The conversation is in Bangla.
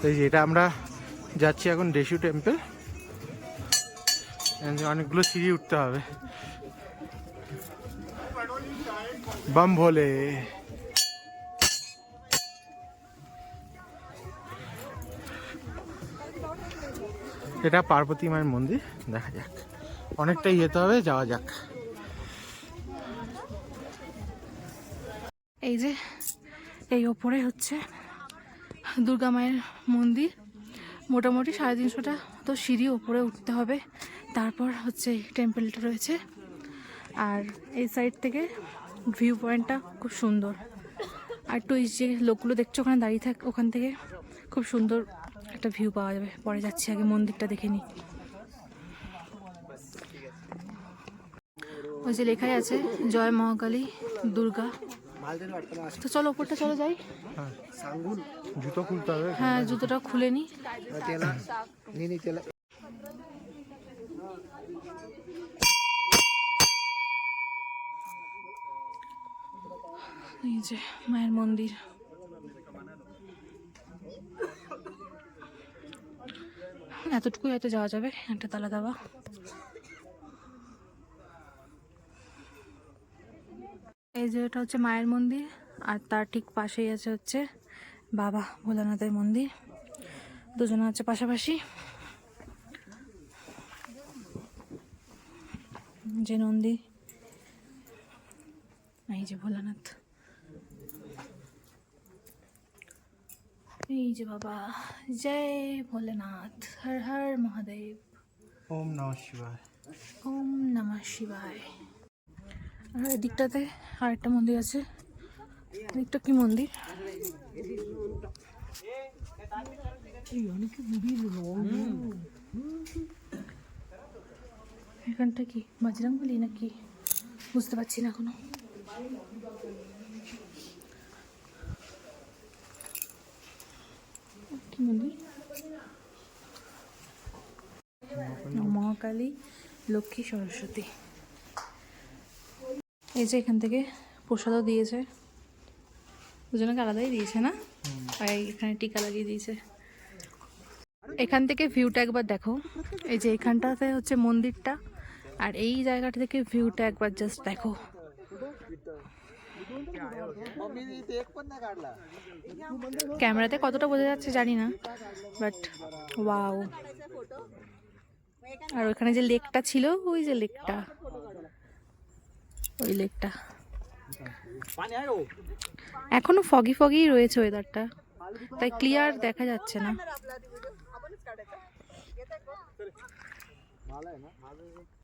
যে এটা আমরা যাচ্ছি এখন ডেসু টেম্পল অনেকগুলো সিঁড়ি উঠতে হবে। বাম ভোলে এটা পার্বতী মায়ের মন্দির, দেখা যাক। অনেকটাই যেতে হবে, যাওয়া যাক। এই যে, এই ওপরে হচ্ছে দুর্গা মায়ের মন্দির। মোটামুটি সাড়ে তিনশোটা তো সিঁড়ি ওপরে উঠতে হবে। তারপর হচ্ছে এই টেম্পলটা রয়েছে। আর এই সাইড থেকে ভিউ পয়েন্টটা খুব সুন্দর। আর একটু যে লোকগুলো দেখছ ওখানে দাঁড়িয়ে থাক, ওখান থেকে খুব সুন্দর একটা ভিউ পাওয়া যাবে। পরে যাচ্ছি আগে মন্দিরটা দেখে নিই। ওই যে লেখাই আছে, জয় মহাকালী দুর্গা। তো চলো ওপরটা চলো যাই। জুতো খুলতে হবে। হ্যাঁ জুতোটা খুলে নি। এই যে মায়ের মন্দির। এতটুকুই হয়তো যাওয়া যাবে একটা তালা দেওয়া। এই যে এটা হচ্ছে মায়ের মন্দির আর তার ঠিক পাশেই আছে হচ্ছে বাবা ভোলানাথের মন্দির। দুজনে আছে পাশাপাশি। যে নন্দী এই যে ভোলানাথ। এই যে বাবা জয় ভোলেনাথ হর হর মহাদেব। ওম নম শিবায়। ওম নমঃ শিবায়। আর এদিকটাতে আরেকটা মন্দির আছে। এদিকটা কি মন্দির? এখানটা কি? বাজরাং বলি নাকি? বুঝতে পারছি না এখনও। কি মন্দির? মহাকালী লক্ষ্মী সরস্বতী। এই যে এখান থেকে প্রসাদও দিয়েছে। দুজনকে আলাদাই দিয়েছে না? আর এখানে টিকা লাগিয়ে দিয়েছে। এখান থেকে ভিউটা একবার দেখো। এই যে এখানটাতে হচ্ছে মন্দিরটা। আর এই জায়গাটা থেকে ভিউটা একবার জাস্ট দেখো। ক্যামেরাতে কতটা বোঝা যাচ্ছে জানি না বাট ওয়াও আর ওখানে যে লেকটা ছিল ওই যে লেকটা ওই লেকটা। এখনও ফগি ফগি রয়েছে ওয়েদারটা তাই ক্লিয়ার দেখা যাচ্ছে না।